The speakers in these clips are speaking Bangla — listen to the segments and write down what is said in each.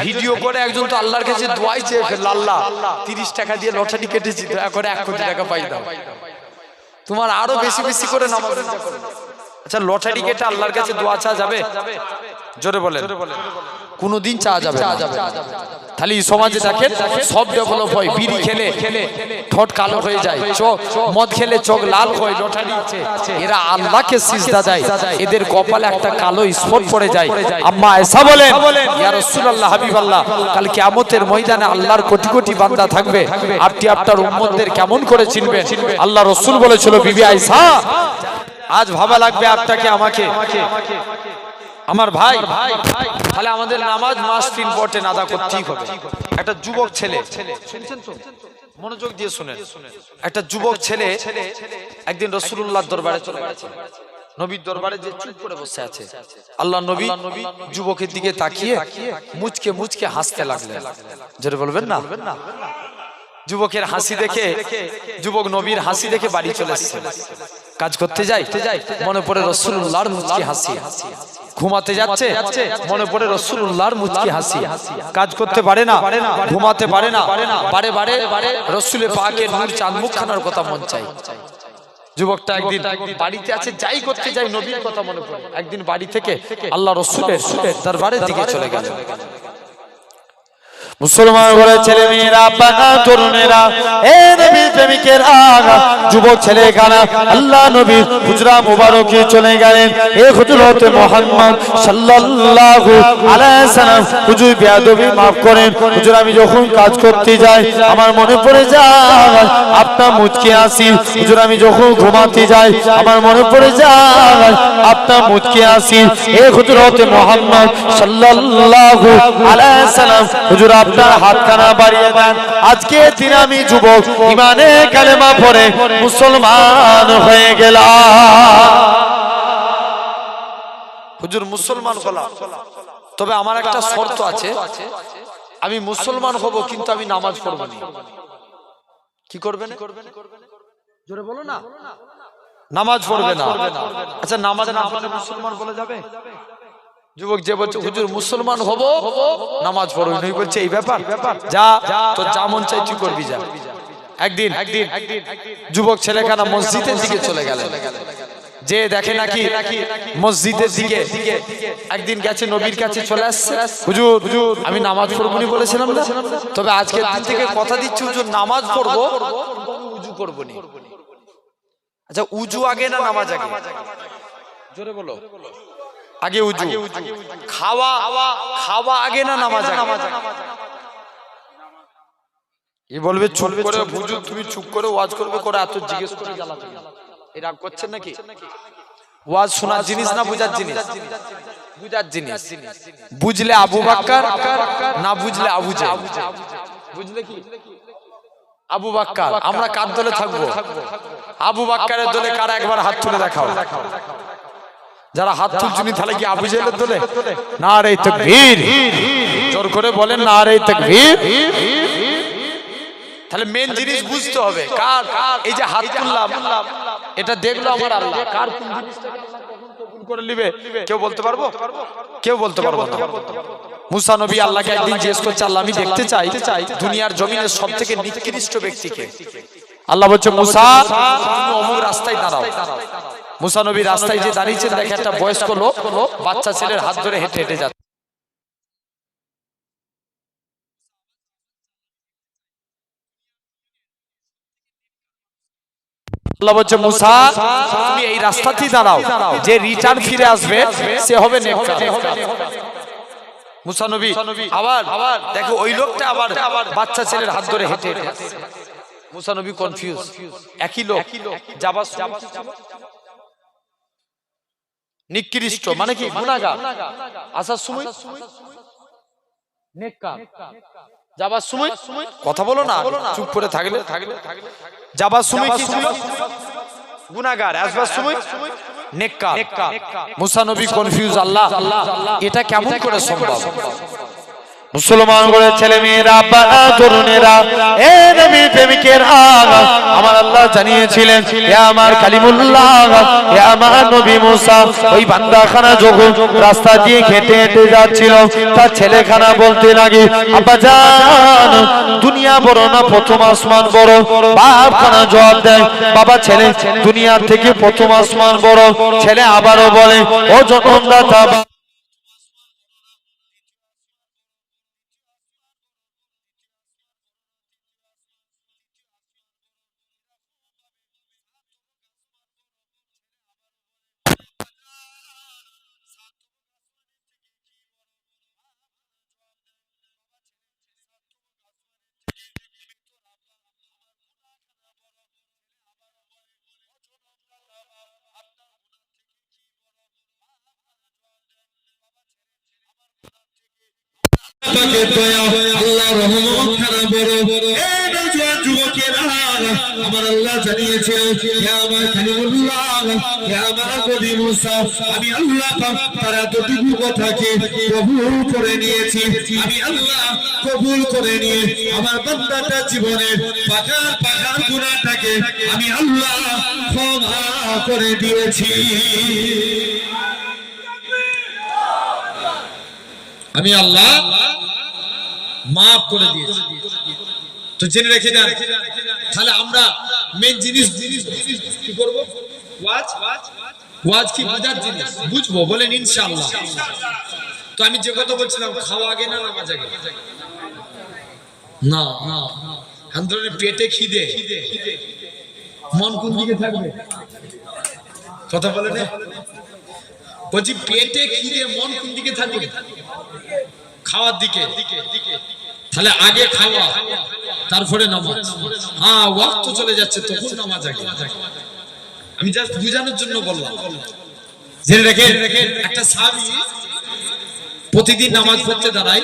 ভিডিও করে একজন তো আল্লাহর কাছে দোয়াই চেয়ে ফেলল আল্লাহ তিরিশ টাকা দিয়ে লটারি কেটেছি দয়া করে এক কোটি টাকা পাই দাও। তোমার আরও বেশি বেশি করে নামাজ আচ্ছা লটারি কেটে আল্লাহর কাছে দোয়া চা যাবে? জোরে বলেন কোনোদিন চা যাবে। তাহলে সমাজে দেখেন, সব ডেভেলপ হয়, বিড়ি খেলে ঠোঁট কালো হয়ে যায়, চোখ মদ খেলে চোখ লাল হয়, লটারি এরা আল্লাহকে সিজদা দেয়, এদের কপালে একটা কালো স্পট পড়ে যায়। আম্মা এসা বলেন, ইয়া রাসূলুল্লাহ হাবিবাল্লাহ, কাল কিয়ামতের ময়দানে আল্লাহর কোটি কোটি বান্দা থাকবে আপনি আপনার উম্মতদের কেমন করে চিনবেন? আল্লাহ রাসূল বলেছিল, বিবি আয়েশা, আজ ভাবা লাগবে আপনাকে, আমাকে। আমার ভাই, তাহলে আমাদের নামাজ মাস্ট ইম্পর্টেন্ট আদা করতেই হবে। একটা যুবক ছেলে মনোযোগ দিয়ে শুনেন। একটা যুবক ছেলে একদিন রসুল্লাহ দরবারে চলে গেছে। নবীর দরবারে যে চুপ করে বসে আছে। নবী যুবকের দিকে তাকিয়ে মুচকে মুচকে হাসতে লাগলেন। বলবেন না? যুবকের হাসি দেখে, যুবক নবীর হাসি দেখে বাড়ি চলে কাজ করতে যাই, মনে পড়ে রসুল্লাহর মুচকি হাসি। ঘুমাতে যাচ্ছে? মনে পড়ে রসুল্লাহর মুচকি হাসি। কাজ করতে পারে না? ঘুমাতে পারে না? বারে বারে রসুলের পাকের চাঁদ মুখ খানার কথা মন চাই যুবকটা একদিন বাড়িতে আছে যাই করতে যাই নবীর কথা মনে পড়ে। একদিন বাড়ি থেকে আল্লাহ রসুলের দরবারের দিকে চলে গেল। মুসলমান ঘরে ছেলে মেয়েরা তরুণেরা, এ প্রেমিকেরা যুবক ছেলে কানা আল্লাহ চলে গেলেন। এ মুহাম্মদ বেয়াদবি করেন। আমি যখন কাজ করতে যাই, আমার মনে পড়ে যায়, আপনার মুচকি আসি হুজুর, আমি যখন ঘুমাতে যাই, আমার মনে পড়ে যায়, আপনার মুচকি আসি এ হযরত মুহাম্মদ সাল্লাল্লাহু আলাইহি সাল্লাম, হুজুর আপনার হাতখানা বাড়িয়ে দেন। আজকে দিন আমি যুবক ইমানে কালেমা পড়ে মুসলমান হয়ে গেলাম। হুজুর, মুসলমান হলাম। তবে আমার একটা শর্ত আছে। আমি মুসলমান হব, কিন্তু আমি নামাজ পড়ব না। কি করবেন? জোরে বলো না। নামাজ পড়বে না। আচ্ছা নামাজ না পড়লে মুসলমান বলে যাবে? যুবক যে বলছে হুজুর মুসলমান হব নামাজ পড়বি নই বলছে এই ব্যাপার যা তো যা মন চাই তুই করবি যা। একদিন একদিন যুবক ছেলেখানা মসজিদের দিকে চলে গেল যে দেখে নাকি মসজিদের দিকে একদিন গেছে নবীর কাছে চলে আসছে। হুজুর হুজুর আমি নামাজ পড়ব নি বলেছিলাম না? তবে আজকে দিন থেকে কথা দিচ্ছি হুজুর নামাজ পড়ব। উজু করব আচ্ছা উজু আগে না নামাজ আগে? জোরে বলো। আগে উজু। খাওয়া খাওয়া আগে না নামাজ আগে? কি বলবে চুপ করে বুঝু তুমি চুপ করে ওয়াজ করবে করে এত জিজ্ঞেস করে জ্বালাতে এই রাগ করছেন নাকি? ওয়াজ শোনার জিনিস না বুঝার জিনিস? বুঝার জিনিস। বুঝলে আবু বাক্কার না বুঝলে আবু জাহেল। বুঝলে কি? আবু বাক্কার আমরা কার দলে থাকব? আবু বাক্কারের দলে কারা একবার হাত তুলে দেখাও। যারা হাত তুলছুনি তাহলে কি আবু জেলের দলে? না রে তকবীর। জোর করে বলেন না রে তকবীর। তাহলে মেন জিনিস বুঝতে হবে কার এই যে হাত তুললাম এটা দেখল আমার আল্লাহ। কার কোন আল্লাহ করে নিবে? কেউ বলতে পারব? কেউ বলতে পারব? না। মুসা নবী আল্লাহকে একদিন জিজ্ঞেস করছে আল্লাহ আমি দেখতে চাই। দুনিয়ার জমিনের সব থেকে নিকৃষ্ট ব্যক্তিকে। আল্লাহ বলছে মুসা তুমি অমুক রাস্তায় দাঁড়াও। মুসা নবী রাস্তায় যে দাঁড়িয়েছেন দেখে একটা বয়স্ক লোক বাচ্চা ছেলের হাত ধরে হেঁটে হেঁটে যাচ্ছে। আল্লাহ বলছে মুসা তুমি এই রাস্তাতেই দাঁড়াও। যে রিটার্ন ফিরে আসবে সে হবে নেককার। মুসা নবী আবার আবার দেখো ওই লোকটা আবার বাচ্চা ছেলের হাত ধরে হেঁটে হেঁটে আসছে। মুসা নবী কনফিউজ একই লোক যাবার? নিকৃষ্ট মানে কি গুণাগার? আসার সময়? যাবার সময়? কথা বলো না চুপ করে থাকলে থাকলে যাবার সময় কি ছিল? গুনাহগার আসবার সময়? নেককার। মুসা নবী কনফিউজ আল্লাহ। এটা কেমন করে সম্ভব? মুসলমান করে ছেলে মেয়েরা তরুণেরা, এ নবী প্রেমিকের আগা, আমার আল্লাহ জানিয়েছিলেন হে আমার কালিমুল্লাহ হে আমার নবী মুসা। ওই বান্দাখানা যখন রাস্তা দিয়ে হেঁটে হেঁটে যাচ্ছিল, তার ছেলেখানা বলতে লাগে, আব্বা জান, দুনিয়া বড় না প্রথম আসমান বড়? বাপ খানা জবাব দেয়, বাবা ছেলে, দুনিয়ার থেকে প্রথম আসমান বড়। ছেলে আবারও বলে, ও জনমদাতা দয়া আল্লাহ আমার আল্লাহ জানিয়েছে, হে আমার খলিলুল্লাহ হে আমার নবী মুসা, আমি আল্লাহ করে নিয়েছি। আমি আল্লাহ কবুল করে নিয়ে আমার বান্দাটা আমি আল্লাহ ক্ষমা করে দিয়েছি। আমি আল্লাহ মাফ করে দিয়েছি। তো জেনে রেখে দেন তাহলে আমরা মেন জিনিস জিনিস জিনিস কি করব? ওয়াজ ওয়াজ কি বোঝার জিনিস? বুঝব, বলেন ইনশাআল্লাহ। তো আমি যে কথা বলছিলাম, খাওয়া আগে না নামাজ আগে? না না। আন্দোলনে পেটে খিদে। মন কোন দিকে থাকবে? কথা বলে না বলছি, পেটে খিদে, মন কোন দিকে থাকবে? খাওয়ার দিকে। তাহলে আগে খাওয়া, তারপরে নামাজ। হ্যাঁ ওয়াক্ত চলে যাচ্ছে, তখন নামাজ আগে। আমি জাস্ট বুঝানোর জন্য বললাম। জেনে একটা সাহাবী প্রতিদিন নামাজ পড়তে দাঁড়ায়,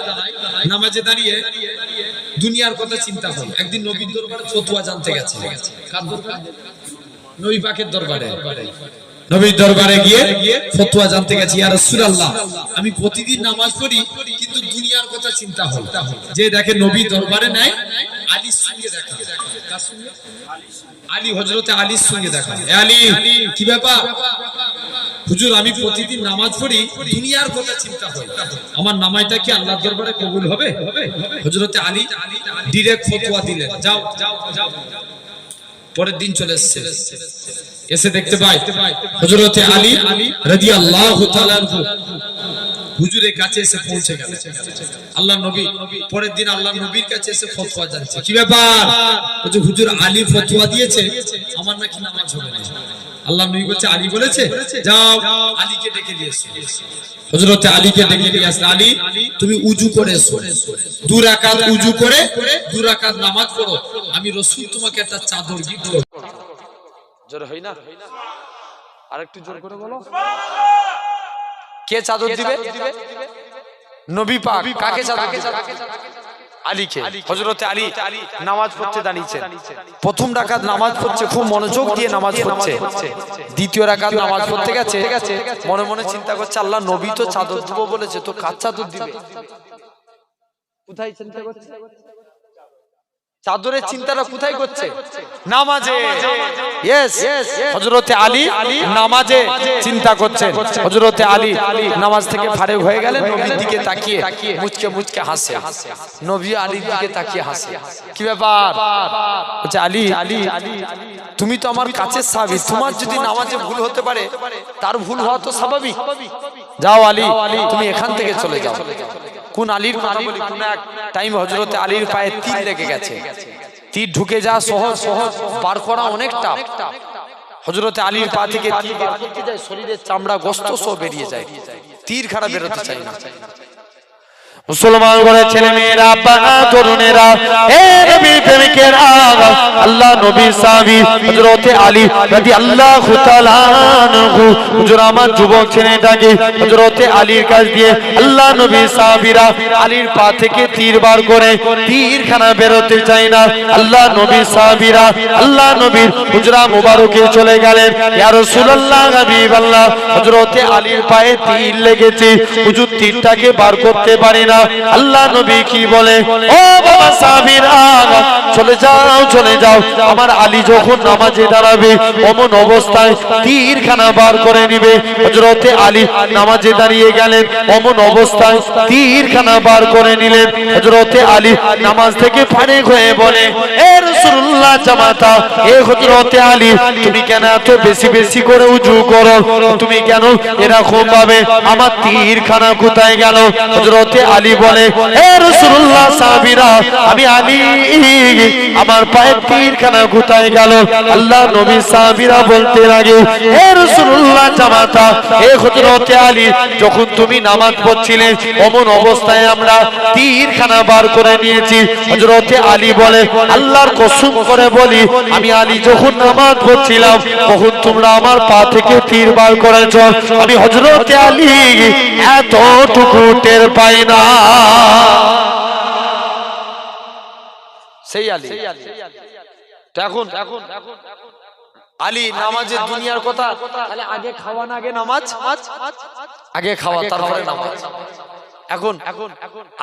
নামাজে দাঁড়িয়ে দুনিয়ার কথা চিন্তা হয় একদিন নবীর দরবারে ফতুয়া জানতে গেছে। কার দরবার? নবী পাকের দরবারে। নবীর দরবারে গিয়ে ফতোয়া জানতে গেছি, ইয়া রাসূলুল্লাহ, আমি প্রতিদিন নামাজ পড়ি, কিন্তু দুনিয়ার কথা চিন্তা হয়। যে দেখে নবী দরবারে নাই আলীর সঙ্গে দেখা? আলী, হযরতে আলীর সঙ্গে দেখা এ আলী, কি ব্যাপার? হুজুর, আমি প্রতিদিন নামাজ পড়ি, দুনিয়ার কথা চিন্তা হয়। আমার নামাজটা কি আল্লাহর দরবারে কবুল হবে? হযরতে আলী ডাইরেক্ট ফতোয়া দিলেন। যাও। পরের দিন চলে এসেছে। এসে দেখতে পাই হযরতে আলী তাআলা আনহু। হুজুরের কাছে এসে পৌঁছে গেল। আল্লাহ নবী, পরের দিন আল্লাহ নবীর কাছে এসে জানছে কি ব্যাপার? বলছে, হুজুর আলী দিয়েছে, আমার নাকি নামাজ হবে না। আল্লাহ নবী বলছে, আলী বলেছে, যাও, আলীকে ডেকে আলীকে ডেকে আসলে, আলী, তুমি করে করে নামাজ পড়ো। আমি রাসূল তোমাকে একটা চাদর করব। জোরে হই না? আরেকটু জোর করে বলো। কে চাদর দিবে? নবী পাক কাকে চাদর দিবে? আলীকে হযরতে আলী নামাজ পড়তে দাঁড়িয়েছেন। প্রথম রাকাত নামাজ পড়ছে খুব মনোযোগ দিয়ে নামাজ পড়ছে। দ্বিতীয় রাকাত নামাজ পড়তে গেছে। মনে মনে চিন্তা করছে আল্লাহ নবী তো চাদর দিব বলেছে তো কার চাদর দিবে? কোথায় চিন্তা করছে? চাদরের চিন্তাটা কোথায় করছে? নামাজে। হযরতে আলী নামাজে চিন্তা করছেন। হযরতে আলী নামাজ থেকে ফারেক হয়ে গেলেন নবীর দিকে তাকিয়ে মুচকে মুচকে হাসে। নবী আলীর দিকে তাকিয়ে হাসে। কি ব্যাপার? বলছে আলী আলী তুমি তো আমার কাছে সাহাবী তোমার যদি নামাজে ভুল হতে পারে তার ভুল হওয়া তো স্বাভাবিক। যাও আলী তুমি এখান থেকে চলে যাও। কোন আলীর কথা বলি, কোন এক টাইম হজরতে আলীর পায়ে তীর লেগে গেছে। তীর ঢুকে যা সহজ সহজ পার করা অনেকটা। হজরতে আলীর পা থেকে তীর বার করতে যায় শরীরের চামড়া গোস্ত সব বেরিয়ে যায়। তীর খারাপ বেরোতে চাই না। মুসলমান ছেলে মেয়েরা বাবা তরুণেরা, এ নবী প্রেমিকেরা আল্লাহ নবী সাহাবী আল্লাহ সাহাবীরা সাহাবীরা নবীর হুজরা মুবারকে চলে গেলেন। হযরতে আলীর পায়ে তীর লেগেছে। হুজুর তীরটাকে বার করতে পারে না। আল্লাহ নবী কি বলে? ও বাবা সাবিরা চলে যাও চলে যাও। আমার আলী যখন নামাজে দাঁড়াবে, অমন অবস্থায় তীরখানা বার করে নিবে। হযরতে আলী নামাজে দাঁড়িয়ে গেলেন, অমন অবস্থায় তীরখানা বার করে নিলেন। হযরতে আলী নামাজ থেকে ফারেক হয়ে বলে, এ জামাতা, এ হযরতে আলী, তুমি কেন এত বেশি বেশি করে উজু করো? তুমি কেন এরকম ভাবে আমার তীরখানা কোথায় গেল? হযরতে আলী বলে সাহাবীরা, আমি আলী আমার পায়ে তীরখানা কোথায় গেল। আল্লাহ নবী সাহাবীরা বলতে লাগে, হে রাসূলুল্লাহ জামাতা, হে হযরতে আলী, যখন তুমি নামাজ পড়ছিলে, অমন অবস্থায় আমরা তীরখানা বার করে নিয়েছি। হযরতে আলী বলে, আল্লাহর কসম করে বলি, আমি আলী যখন নামাজ পড়ছিলাম, তখন তোমরা আমার পা থেকে তীর বার করেছ। আমি হযরতে আলী এতটুকু টের পাই না। সেই আলী। তো এখন এখন আলী নামাজের দুনিয়ার কথা তাহলে আগে খাওয়া না আগে নামাজ? আগে খাওয়া তারপরে নামাজ। এখন এখন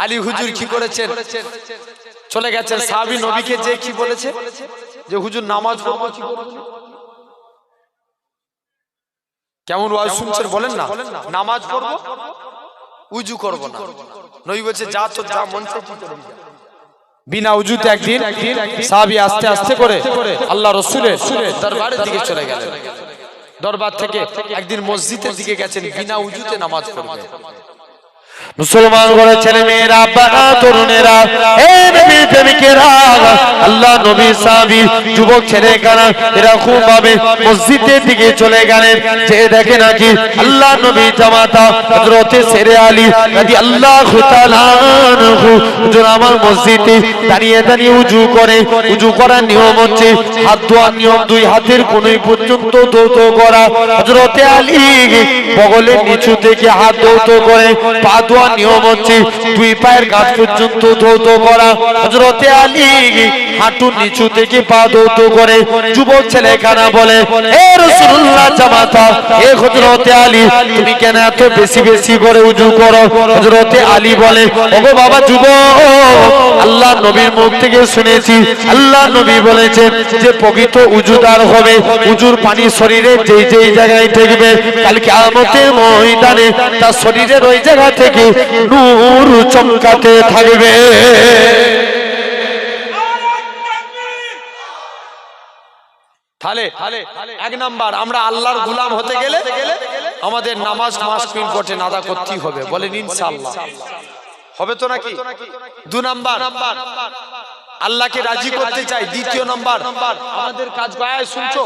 আলী হুজুর কি করেছেন? চলে গেছেন সাহাবী নবীকে যে কি বলেছে? যে হুজুর নামাজ পড়ব কি করব? কেমন ওয়াজ শুনছেন বলেন না? নামাজ পড়ব? উজু করব না। নবী বলছে যা তো যা মন যা। বিনা উজুতে একদিন সাহাবি আস্তে আস্তে করে আল্লাহ রসুলের দরবারের দিকে চলে গেলেন। দরবার থেকে একদিন মসজিদের দিকে গেছেন, বিনা উজুতে নামাজ পড়বে। মুসলমান ঘরে ছেলে মেয়েরা বাবা, তরুণেরা আল্লাহ নবী সাহাবী, যুবক ছেলে কানা এরকম ভাবে মসজিদের দিকে চলে গেলেন। যে দেখে নাকি আল্লাহ নবী জামাতা হযরতে সেরে আলী রাদিয়াল্লাহু তাআলা আনহু হুজুর আমার মসজিদে দাঁড়িয়ে দাঁড়িয়ে উজু করে। উজু করার নিয়ম হচ্ছে হাত ধোয়ার নিয়ম, দুই হাতের কোনই পর্যন্ত দৌত করা। হযরতে আলী বগলের নিচু থেকে হাত দৌত করে, পা নিয়ম হচ্ছে দুই পায়ের গাছ পর্যন্ত ধৌত করা। হজরতে আলী হাঁটুর নিচু থেকে পা ধৌত করে যুবক ছেলে কানা বলে হে রাসূলুল্লাহ জামাতা হে হযরতে আলী, তুমি কেন এত বেশি বেশি করে উজু করো? হযরতে আলী বলে, ওগো বাবা যুবক, আল্লাহ নবীর মুখ থেকে শুনেছি, আল্লাহ নবী বলেছেন যে প্রকৃত উজুদার হবে, উজুর পানি শরীরে যেই যেই জায়গায় ঠেকবে, কাল কিয়ামতের ময়দানে তার শরীরের ওই জায়গা থেকে নূর চমকাতে থাকবে। তাহলে এক নাম্বার, আমরা আল্লাহর গুলাম হতে গেলে আমাদের নামাজ মাস পিন কোটে নাদা করতেই হবে, বলেন ইনশাআল্লাহ। হবে তো নাকি? দু নাম্বার, আল্লাহকে রাজি করতে চাই, দ্বিতীয় নাম্বার, আমাদের কাজ গায়ে, শুনছো?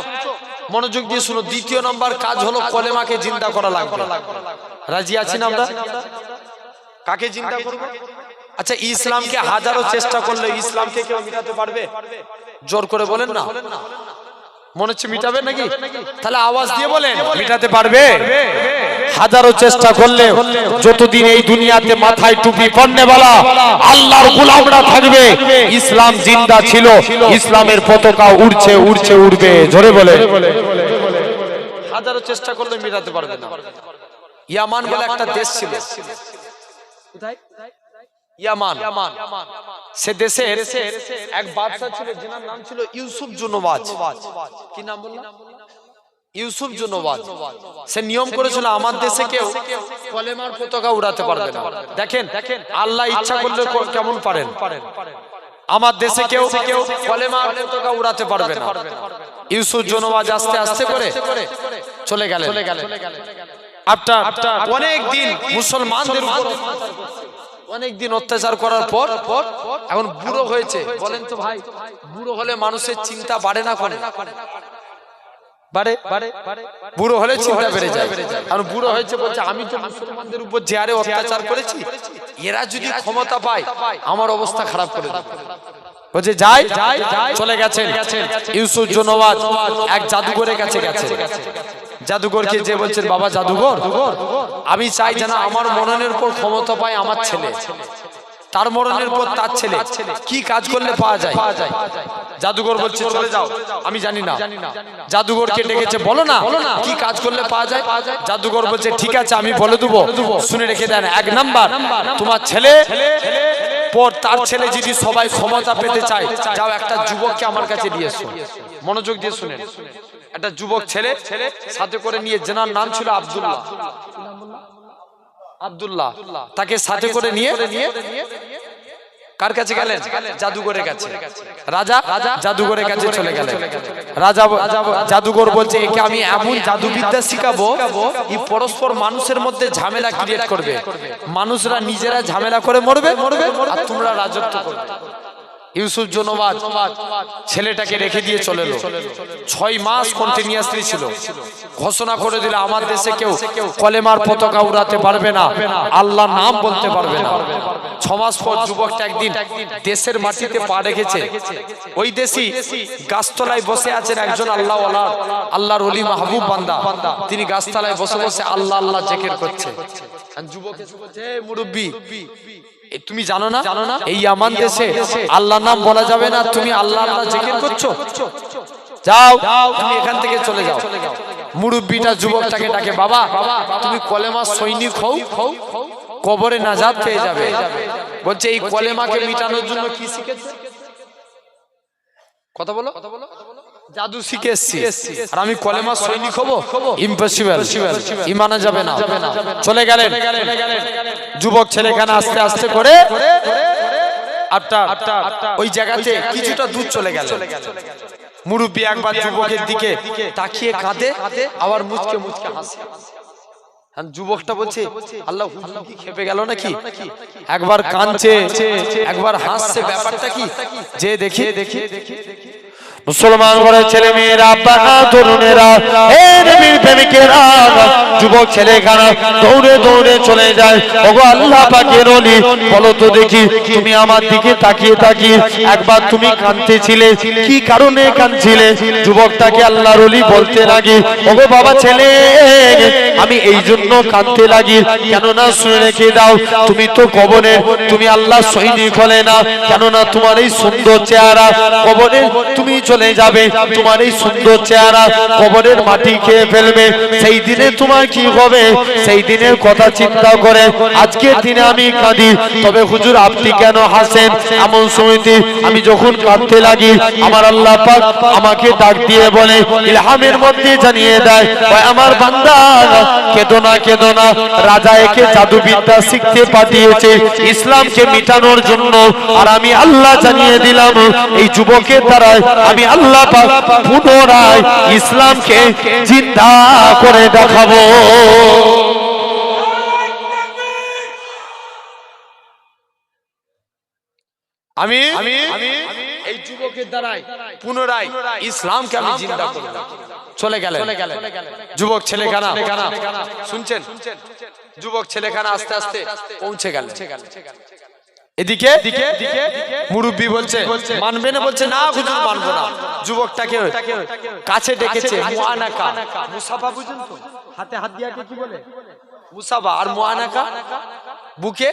মনোযোগ দিয়ে শুনো, দ্বিতীয় নাম্বার কাজ হলো কলেমাকে জিন্দা করা লাগবে। রাজি আছি না আমরা? কাকে জিন্দা করব? আচ্ছা ইসলামকে হাজারো চেষ্টা করলে ইসলামকে কেউ মিটাতে পারবে? জোর করে বলেন না। মনে হচ্ছে মিটাবে নাকি? তাহলে আওয়াজ দিয়ে বলেন। মিটাতে পারবে? হাজারো চেষ্টা করলে যতদিন এই দুনিয়াতে মাথায় টুপি পড়নেওয়ালা আল্লাহর গোলামরা থাকবে। ইসলাম জিন্দা ছিল ইসলামের পতাকা উড়ছে উড়ছে উড়বে। জোরে বলে হাজারো চেষ্টা করলে মিটাতে পারবে না। ইয়ামান বলে একটা দেশ ছিল। ইয়ামান। সে দেশে এক বাদশা ছিল যেনার নাম ছিল ইউসুফ কি নাম বললাম? ইউসুফ সে নিয়ম করেছিল আমার দেশে কেউ কলেমার পতাকা উড়াতে পারবে না। দেখেন আল্লাহ ইচ্ছা করলে কেমন পারেন? আমার দেশে কেউ কেউ কলেমার পতাকা উড়াতে পারবে না। ইউসুফ জুনওয়াজ আস্তে আস্তে করে চলে গেলেন। আফটার অনেক দিন মুসলমানদের উপর অনেক দিন অত্যাচার করার পর এখন বুড়ো হয়েছে। বলেন তো ভাই বুড়ো হলে মানুষের চিন্তা বাড়ে না করে বাড়ে বুড়ো হলে চিন্তা বেড়ে যায়। আর বুড়ো হয়েছে বলছে আমি তো মুসলমানদের উপর যে হারে অত্যাচার করেছি। এরা যদি ক্ষমতা পায় আমার অবস্থা খারাপ করে বলছে যাই চলে গেছেন। ইউসুফ জনওয়াজ এক জাদুঘরের কাছে গেছে। জাদুঘরকে যে বলছেন বাবা জাদুঘর আমি চাই যেন আমার মননের উপর ক্ষমতা পায় আমার ছেলে। তার মরণের পর তার ছেলে। কি কাজ করলে পাওয়া যায়? জাদুঘর বলছে চলে যাও। আমি জানি না। জাদুঘরকে ডেকেছে বলো না। কি কাজ করলে পাওয়া যায়? জাদুঘর বলছে ঠিক আছে আমি বলে দেবো। শুনে রেখে দেন এক নাম্বার। তোমার ছেলে পর তার ছেলে যদি সবাই ক্ষমতা পেতে চায় যাও একটা যুবককে আমার কাছে দিয়ে এসো মনোযোগ দিয়ে শুনেন। একটা যুবক ছেলে সাথে করে নিয়ে জেনার নাম ছিল আব্দুল্লাহ। আব্দুল্লাহ। তাকে সাথে করে নিয়ে কার কাছে গেলেন? জাদুঘরের কাছে। রাজা রাজা জাদুঘরের কাছে চলে গেলেন। রাজা জাদুঘর বলছে একে আমি এমন জাদুবিদ্যা শিখাবো এই পরস্পর মানুষের মধ্যে ঝামেলা ক্রিয়েট করবে। মানুষরা নিজেরা ঝামেলা করে মরবে মরবে আর তোমরা রাজত্ব করবে। ইউসুফ জনবাদ ছেলেটাকে রেখে দিয়ে চলে এলো। ছয় মাস কন্টিনিউয়াসলি ছিল। ঘোষণা করে দিল আমার দেশে কেউ কলেমার পতাকা উড়াতে পারবে না। আল্লাহ নাম বলতে পারবে না। ছমাস পর যুবকটা একদিন দেশের মাটিতে পা রেখেছে। ওই দেশি গাছতলায় বসে আছেন একজন আল্লাহ আল্লাহর অলি মাহবুব বান্দা। তিনি গাছতলায় বসে বসে আল্লাহ আল্লাহ জেকের করছে। যুবক এসে বলছে, "এ মুরব্বি তুমি জানো না? জানো না? এই আমান দেশে আল্লাহ নাম বলা যাবে না তুমি আল্লাহ আল্লাহ জিকির করছ? যাও তুমি এখান থেকে চলে যাও। মুরব্বিটা যুবকটাকে ডাকে বাবা তুমি কলেমা সৈনিক হও কবরে নাজাত পেয়ে যাবে। বলছে এই কলেমাকে মিটানোর জন্য কি শিখেছে? কথা বলো। কথা বলো। জাদু শিখে এসছি আর আমি কলেমা সৈনিক হব ইম্পসিবল ইমানা যাবে না। চলে গেলেন। যুবক ছেলেখানা আস্তে আস্তে করে আপনার ওই জায়গাতে কিছুটা দূর চলে গেল মুরব্বী একবার যুবকের দিকে তাকিয়ে কাঁদে আবার মুচকে মুচকে হাসে। যুবকটা বলছে আল্লাহ কি খেপে গেল নাকি? একবার কাঁদছে একবার হাসছে ব্যাপারটা কি? যে দেখে দেখে দেখে মুসলমান ঘরের ছেলে মেয়েরা তরুণেরা হে নবীর প্রেমিকেরা, যুবক ছেলে খানা দৌড়ে দৌড়ে চলে যায়। ওগো আল্লাহ পাকের অলি বলো তো দেখি, তুমি আমার দিকে তাকিয়ে তাকিয়ে একবার তুমি কাঁদতেছিলে? কি কারণে কাঁদছিলে? যুবকটাকে আল্লাহর অলি বলতে লাগি, ওগো বাবা ছেলে, আমি এই জন্য কাঁদতে লাগি। কেননা শুনে রেখে দাও, তুমি তো কবরে, তুমি আল্লাহ সৈনিক হলে না। কেননা তোমার এই সুন্দর চেহারা কবরে তুমি চলে যাবে। তোমার এই সুন্দর চেহারা কবরের মাটি খেয়ে ফেলবে। সেই দিনে তোমার কি হবে? সেই দিনের কথা চিন্তা করে আজকের দিনে আমি কাঁদি। তবে হুজুর, আপনি কেন হাসেন? এমন সময়তে আমি যখন কাঁদতে লাগি, আমার আল্লাহ পাক আমাকে ডাক দিয়ে বলে, ইলহামের মধ্যে জানিয়ে দেয় আমার বান্দা, কেদো না কেদো না। রাজা একে জাদুবিদ্যা শিখতে পাঠিয়েছে, ইসলামকে মিটানোর জন্য। আর আমি আল্লাহ জানিয়ে দিলাম, এই যুবকের দ্বারাই আমি আল্লাহ পুনরায় ইসলামকে জিন্দা করে দেখাবো। আমি আমি এই যুবকের দ্বারাই পুনরায় ইসলামকে আমি জিন্দা করব চলে গেলেন। যুবক ছেলেখানা। শুনছেন? যুবক ছেলেখানা আস্তে আস্তে পৌঁছে গেল এদিকে মুরব্বি বলছে মানবে না বলছে না হুজুর মানবো না। যুবকটাকে কাছে ডেকেছে মুআনাকা। মুসাফা বুঝুন তো হাতে হাত দিয়া কি বলে। মুসাফা আর মুআনাকা? বুকে?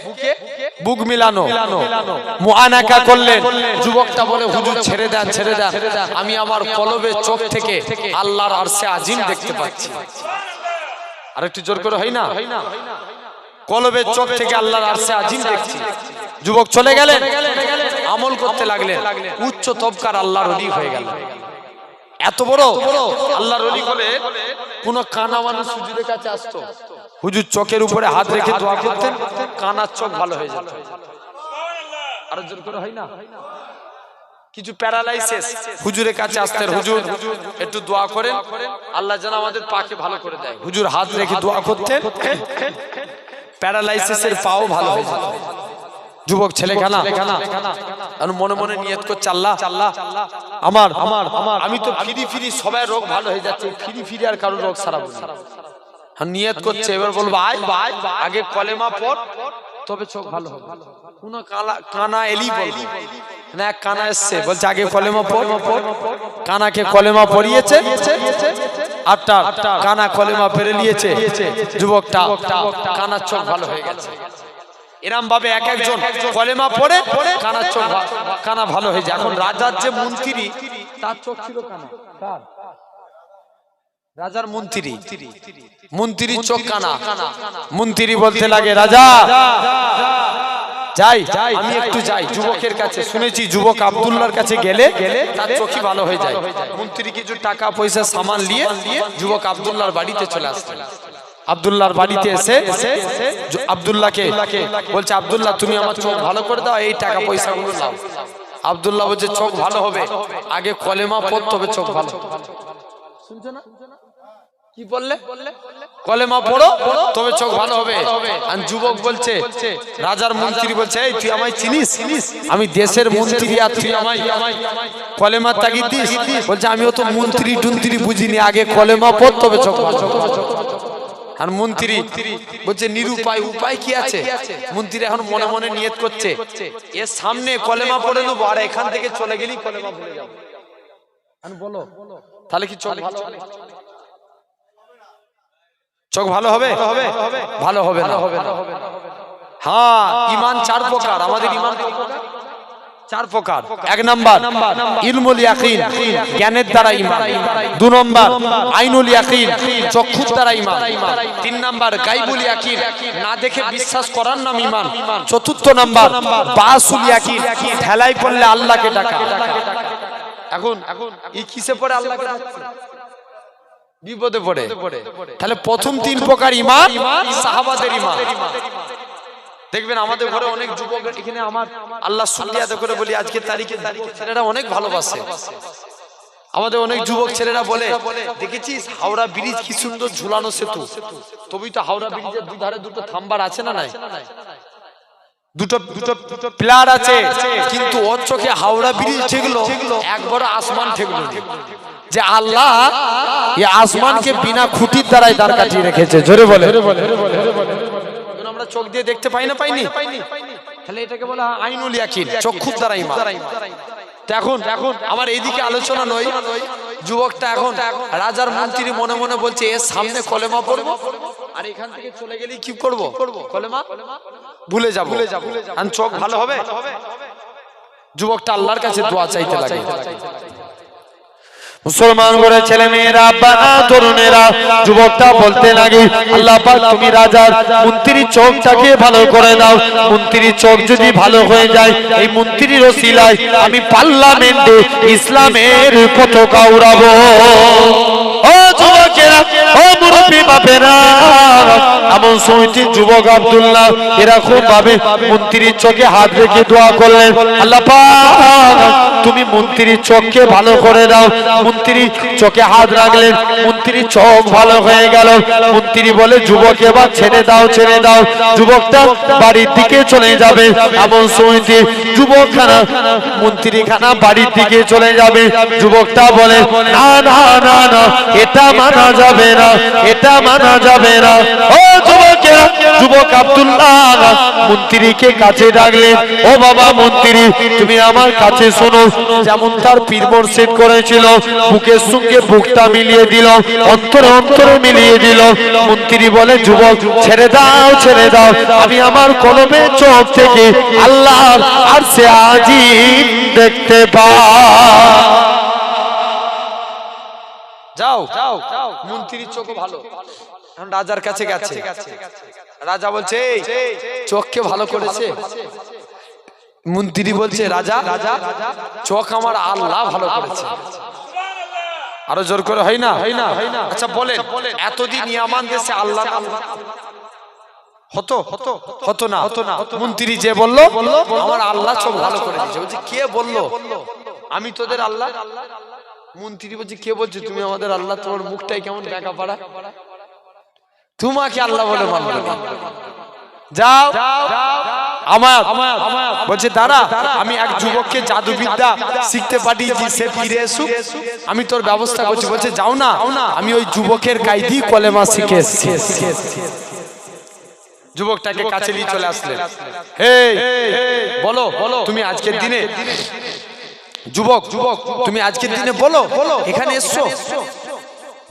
বুক মিলানো। মুআনাকা করলেন। যুবকটা বলে হুজুর ছেড়ে দেন ছেড়ে দেন আমি আমার কলবে চোখ থেকে আল্লাহর আরশে আজিম দেখতে পাচ্ছি। আর একটু জোর করে হয় না? কলবের চোখ থেকে আল্লাহর আরশে আজিম দেখছি। যুবক চলে গেলেন। আমল করতে লাগলেন। উচ্চ তবকার আল্লাহর অলি হয়ে গেল এত বড়? আল্লাহর অলি করে কোন কানা মানুষ হুজুরের কাছে আসতো। হুজুর চোখের উপরে হাত রেখে দোয়া করতেন। কানার চোখ ভালো হয়ে যেত। আরও জোর করে হয় না? কিছু প্যারালাইসিস। হুজুরের কাছে আসতেন। হুজুর একটু দোয়া করেন। আল্লাহ যেন আমাদের পাকে ভালো করে দেয়। হুজুর হাত রেখে দোয়া করতেন। প্যারালাইসিসের পাও ভালো হয়ে যেত। যুবক ছেলে খানা মনে মনে নিয়ত করছে আল্লাহ আমার আমার আমার আমি তো ফিরি ফিরি সবাই রোগ ভালো হয়ে যাচ্ছে ফিরি ফিরি আর কারও রোগ সারাবো না নিয়ত করছে এবার বলব আয় ভাই আগে কলেমা পড় তবে চোখ ভালো হবে। কোন কানা এলি বলবি। না এক কানা এসছে বলছে আগে কলেমা পড়। কানাকে কলেমা পড়িয়েছে। আটটা কানা কলেমা পেরে নিয়েছে। যুবকটা কানার চোখ ভালো হয়ে গেছে। এরম ভাবে এক একজন কলেমা পড়ে কানার চোখ কানা ভালো হয়ে যায়। এখন রাজার যে মন্ত্রী তার চোখ ছিল কানা রাজার মন্ত্রী। মন্ত্রীর চোখ কানা। মন্ত্রী বলতে লাগে রাজা যাই আমি একটু যাই যুবকের কাছে শুনেছি যুবক আব্দুল্লাহর কাছে গেলে গেলে তার চোখই ভালো হয়ে যায়। মন্ত্রী কিছু টাকা পয়সা সামান নিয়ে যুবক আবদুল্লার বাড়িতে চলে আসলেন আব্দুল্লাহর বাড়িতে এসে আব্দুল্লাহকে বলছে আব্দুল্লাহ তুমি আমার চোখ ভালো করে দাও এই টাকা পয়সা গুলো নাও। আব্দুল্লাহ বলছে চোখ ভালো হবে। আগে কলেমা পড়তে হবে চোখ ভালো। শুনছো না? কি বললে? কলেমা পড়ো তবে চোখ ভালো হবে। আর যুবক বলছে রাজার মন্ত্রী বলছে এই তুই আমায় চিনিস? আমি দেশের মন্ত্রী আর তুই আমায় কলেমা তাগিদ দিস? বলছে আমিও তো মন্ত্রী টুন্ত্রী বুঝিনি আগে কলেমা পড় তবে চোখ ভালো। আর মন্ত্রী বলছে নিরুপায় উপায় কি আছে? মন্ত্রী এখন মনে মনে নিয়ত করছে। এর সামনে কলেমা পড়ে নেব আর এখান থেকে চলে গেলি কলেমা ভুলে যাব। বলো তাহলে কি হবে? চোখ ভালো হবে? ভালো হবে? না? হ্যাঁ ইমান চার প্রকার। আমাদের ইমান? চার প্রকার। এক নাম্বার ইলমুল ইয়াকিন জ্ঞানের দ্বারা নম্বর আইনুল ইয়াকিন চক্ষুর দ্বারা তিন নাম্বার ইয়াকিন না দেখে বিশ্বাস করার নাম চতুর্থ নাম্বার বাসুল ইয়াকিন ঠেলাই পড়লে আল্লাহকে ডাকা। এখন এখন এই কিসে পড়ে আল্লাহকে বিপদে পড়ে। তাহলে প্রথম তিন প্রকার ইমান। সাহাবাদের ইমান। দেখবেন আমাদের ঘরে অনেক যুবক এখানে আমার আল্লাহ সুলিয়াতে করে বলি আজকে তারিখে ছেলেরা অনেক ভালোবাসে। আমাদের অনেক যুবক ছেলেরা বলে দেখেছিস হাওড়া ব্রিজ কি সুন্দর ঝুলানো সেতু? তবেই তো হাওড়া ব্রিজের দুধারে দুটো থাম্বার আছে না নাই? দুটো দুটো দুটো প্লার আছে কিন্তু ওর চোখে হাওড়া ব্রিজ ঠেকলো একবার আসমান ঠেকলো যে আল্লাহ এই আসমানকে বিনা খুঁটির দ্বারাই দাঁড় কাটিয়ে রেখেছে। জোরে বলে আমরা চোখ দিয়ে দেখতে পাই না পাইনি? তাহলে এটাকে বলা হয় আইনুল ইয়াকিন চক্ষুর দ্বারা ইমান এখন এখন আমার এইদিকে আলোচনা নয়। যুবকটা এখন রাজার মন্ত্রী মনে মনে বলছে এর সামনে কলেমা পড়ব? আর এখান থেকে চলে গেলে কি করব? কলেমা? ভুলে যাব। ভুলে যাব। আর চোখ ভালো হবে? যুবকটা আল্লাহর কাছে দোয়া চাইতে লাগে। মুসলমান করে ছেলে মেয়েরা বানা তরুণেরা যুবকটা বলতে লাগে, আল্লাহ পাক, তুমি রাজার মন্ত্রীর চোখটাকে ভালো করে দাও। মন্ত্রীর চোখ যদি ভালো হয়ে যায়, এই মন্ত্রীর ওসিলায় আমি পার্লামেন্টে ইসলামের পতাকা উড়াবো। ও যুবকেরা, ও মুরব্বী বাপেরা এমন সময়টি যুবক আব্দুল্লাহ এরকম ভাবে মন্ত্রীর চোখে হাত রেখে দোয়া করলেন। আল্লাহ তুমি মন্ত্রীর চোখকে ভালো করে দাও। মন্ত্রী চোখে হাত রাখলেন। মন্ত্রীর চোখ ভালো হয়ে গেল। মন্ত্রী বলে, যুবক, এবার ছেড়ে দাও ছেড়ে দাও। যুবকটা বাড়ির দিকে চলে যাবে। এমন সময়টি যুবক খানা মন্ত্রী বাড়ির দিকে চলে যাবে। যুবকটা বলে, না না না এটা মানা যাবে না, এটা মানা যাবে না। ও যুবকেরা, যুবক আব্দুল্লাহ, মন্ত্রীকে কাছে ডাকলেন, ও বাবা মন্ত্রী, তুমি আমার কাছে শোনো। যেমন তার পীর মোর্শেদ করেছিল, বুকের সঙ্গে বুকটা মিলিয়ে দিল, অন্তরে অন্তরে মিলিয়ে দিল। মন্ত্রী বলে, যুবক, ছেড়ে দাও ছেড়ে দাও। আমি আমার কলমে চোখ থেকে আল্লাহ আর সে আজি দেখতে পা যাও যাও। মন্ত্রীর চোখ ভালো। এখন রাজার কাছে গেছে। রাজা বলছে "এই, চোখকে ভালো করেছে। মন্ত্রী বলছে রাজা রাজা চোখ আমার আল্লাহ ভালো করেছে। আরও জোর করে হয় না হয় না হয় না। আচ্ছা বলেন এতদিন ইয়ামান দেশে আল্লাহ হতো? হতো হতো না। হতো না মন্ত্রী যে বলল আমার আল্লাহ চোখ ভালো করে দিয়েছে বলছে কে বলল? আমি তোদের আল্লাহ। মন্ত্রী বলছে, কে বলছে? তুমি আমাদের আল্লাহ তোমার মুখটাই কেমন দেখা পাড়া? তোমাকে আল্লাহ বলে মানবে যাও, আমার বলছে, দাঁড়া, আমি এক যুবককে জাদুবিদ্যা শিখতে পাঠিয়েছি, সে ফিরে এসুক। আমি তোর ব্যবস্থা করছি। বলছে, যাও না, আমি ওই যুবকের কাইদি কলেমা শিখে যুবকটাকে কাছে নিয়ে চলে আসলে হে বলো বলো, তুমি আজকের দিনে যুবক যুবক, তুমি আজকের দিনে বলো, এখানে এসছো?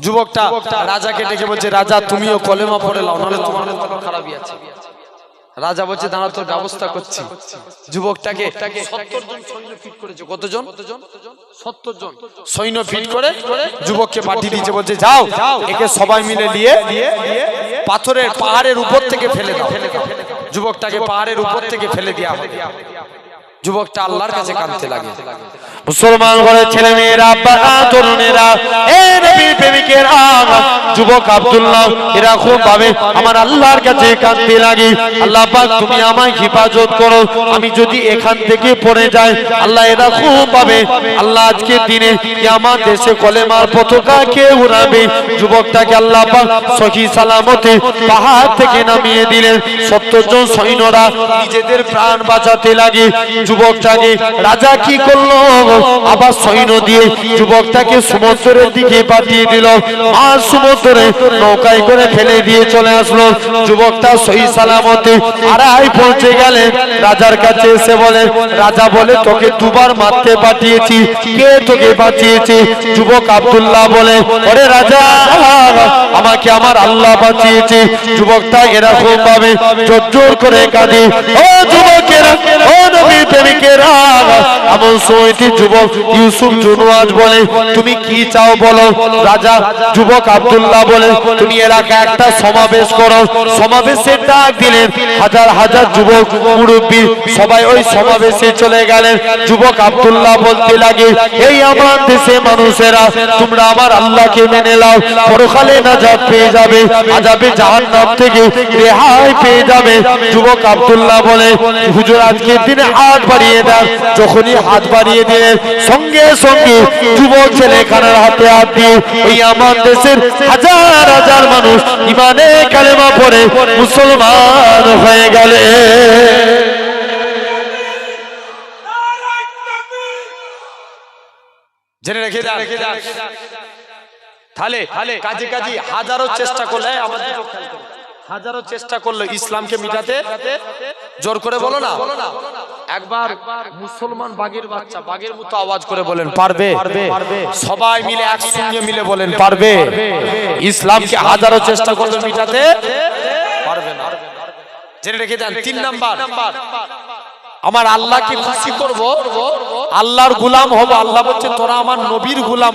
যুবকটা রাজাকে ডেকে বলছে, রাজা, তুমিও কলেমা পড়ে লাও নাহলে তোমার খারাপই আছে। রাজা বলছে দাঁড়া তোর ব্যবস্থা করছি। যুবকটাকে কতজন? সত্তর জন। সৈন্য ফিট করে যুবককে পাঠিয়ে দিয়েছে, বলছে, যাও, একে সবাই মিলে নিয়ে পাথরের পাহাড়ের উপর থেকে ফেলে দাও। যুবকটাকে পাহাড়ের উপর থেকে ফেলে হবে যুবকটা আল্লাহর কাছে কাঁদতে লাগে। মুসলমান ঘরের ছেলে মেয়েরা তরুণেরা, এ প্রেমিকেরা, যুবক আব্দুল্লাহ, এরা খুব ভাবে, আমার আল্লাহর কাছে কাঁদতে লাগি। আল্লাহ পাক, তুমি আমায় হেফাজত করো। আমি যদি এখান থেকে পড়ে যাই, আল্লাহ এরা খুব ভাবে, আল্লাহ আজকের দিনে কি আমার দেশে কলেমার পতাকা কে উড়াবে? যুবকটাকে আল্লাহ পাক সখী সালামতে পাহাড় থেকে নামিয়ে দিলেন। সত্তর জন সৈন্যরা নিজেদের প্রাণ বাঁচাতে লাগে। যুবকটাকে, রাজা কি করল আবার সৈন্য দিয়ে যুবকটাকে সমুদ্রের দিকে পাঠিয়ে দিল। আর সমুদ্রে নৌকায় করে ফেলে দিয়ে চলে আসলো। যুবকটা সহি সালামতে আড়াই পৌঁছে গেলেন রাজার কাছে এসে বলে, রাজা বলে, তোকে দুবার মারতে পাঠিয়েছি। কে তোকে বাঁচিয়েছে? যুবক আব্দুল্লাহ বলে, ওরে রাজা, আমাকে আমার আল্লাহ বাঁচিয়েছে। যুবকটা এরকম ভাবে জোর করে কাঁদে, ও যুবকেরা, ও চলে গেলেন। যুবক আব্দুল্লাহ বলতে লাগে, এই আমার দেশে মানুষেরা, তোমরা আমার আল্লাহকে মেনে নাও। পরকালে নাজাত পেয়ে যাবে আজাবে জাহান্নাম থেকে রেহাই পেয়ে যাবে। যুবক আব্দুল্লাহ বলে, হুজুর, আজকের দিনে হাত বাড়িয়ে দেন। যখনই হাত বাড়িয়ে দিলেন সঙ্গে সঙ্গে যুবক ছেলে খানার হাতে হাত দিয়ে ওই আমার দেশের হাজার হাজার মানুষ ইমানে কালেমা পড়ে মুসলমান হয়ে গেলে। জেনে রেখে দেন তাহলে কাজে কাজে হাজারো চেষ্টা করলে আমাদের হাজারো চেষ্টা করল ইসলামকে মিটাতে। জোর করে বলো না। একবার মুসলমান বাগের বাচ্চা বাগের মতো আওয়াজ করে বলেন, পারবে? সবাই মিলে একসঙ্গে মিলে বলেন, পারবে? ইসলামকে হাজারো চেষ্টা করল মিটাতে। পারবে না। জেনে রেখে দেন, তিন নাম্বার। আমার আল্লাহকে খুশি করব, আল্লাহর গুলাম হব, আল্লাহ বলছে, তোরা আমার নবীর গুলাম